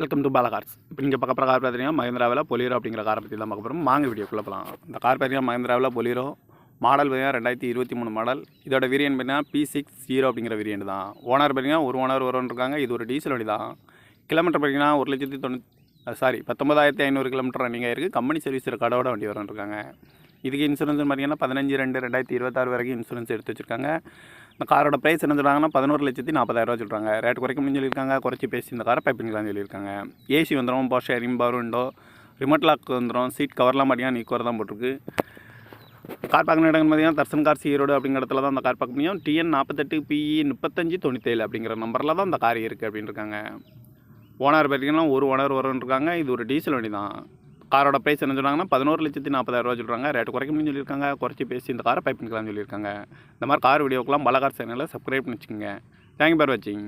Welcome to பாலகார்ஸ் இப்போ நீங்கள் பார்க்க கார் பார்த்தீங்கன்னா மஹிந்திராவில் பொலியரோ அப்படிங்கிற காரை பற்றி தான் பார்க்க போகிறோம் வாங்க வீடியோக்குள்ளே போகலாம் இந்த கார் பார்த்தீங்கன்னா மஹிந்திராவில் பொலியரோ மாடல் பார்த்தீங்கன்னா ரெண்டாயிரத்தி இருபத்தி மூணு மாடல் இதோட வேரியன்ட் பார்த்தீங்கன்னா பி சிக்ஸ் ஜீரோ அப்படிங்கிற வேரியன்ட் தான். ஓனர் பார்த்தீங்கன்னா ஒரு ஓனர் வருவன் இருக்காங்க இது ஒரு டீசல் வண்டி தான். கிலோமீட்டர் பார்த்தீங்கன்னா ஒரு லட்சத்தி தொண்ணூ சாரி பத்தொம்பதாயிரத்தி ஐநூறு கிலோமீட்டர் ரன்னிங் ஆயிருக்கு கம்பெனி சர்வீஸ் ரெக்கார்டோட வண்டி வரணும் இருக்காங்க இதுக்கு இன்சூரன்ஸ் பார்த்தீங்கன்னா பதினஞ்சு ரெண்டு ரெண்டாயிரத்தி இருபத்தாறு வரைக்கும் இன்சூரன்ஸ் எடுத்து வச்சிருக்காங்க. இந்த காரோட ப்ரைஸ் என்ன சொல்கிறாங்கன்னா பதினோரு லட்சத்தி நாற்பதாயிரரூவா சொல்கிறாங்க ரேட் குறைக்க முடியும் சொல்லியிருக்காங்க குறைச்சி பேசி இந்த காரை பைப்பிங்கலாம் சொல்லியிருக்காங்க. ஏசி வந்துடும் போஷ் ஷேரிங் பவர் விண்டோ ரிமோட் லாக் வந்துடும் சீட் கவர்லாம் பார்த்தீங்கன்னா நீக்கோர் தான் போட்டிருக்கு. கார் பார்க்கிற இடங்கள் பார்த்தீங்கன்னா தர்சன் கார் சீரோடு அப்படிங்கிற இடத்துல தான் அந்த கார் பார்க்க முடியும். டிஎன் நாற்பத்தெட்டு பிஇ முப்பத்தஞ்சு தொண்ணூத்தேழு அப்படிங்கிற நம்பரில் தான் அந்த கார் இருக்குது அப்படின்னு இருக்காங்க ஓனர் பார்த்தீங்கன்னா ஒரு ஓனர் வரும்னு இருக்காங்க இது ஒரு டீசல் வண்டி தான் காரோட ப்ரைஸ் என்ன சொல்கிறாங்கன்னா பதினோரு லட்சத்தி நாற்பதாயிரரூவா சொல்கிறாங்க ரேட் குறைக்க முடியும் சொல்லியிருக்காங்க. குறைச்சி பேசி இந்த காரை பைப்பிங்கலாம் சொல்லியிருக்காங்க. இந்த மாதிரி கார் வீடியோக்கெல்லாம் பல கார் சேனலில் சப்ஸ்கிரைப் பண்ணி வச்சுக்கோங்க தேங்க்யூ ஃபார் வாட்சிங்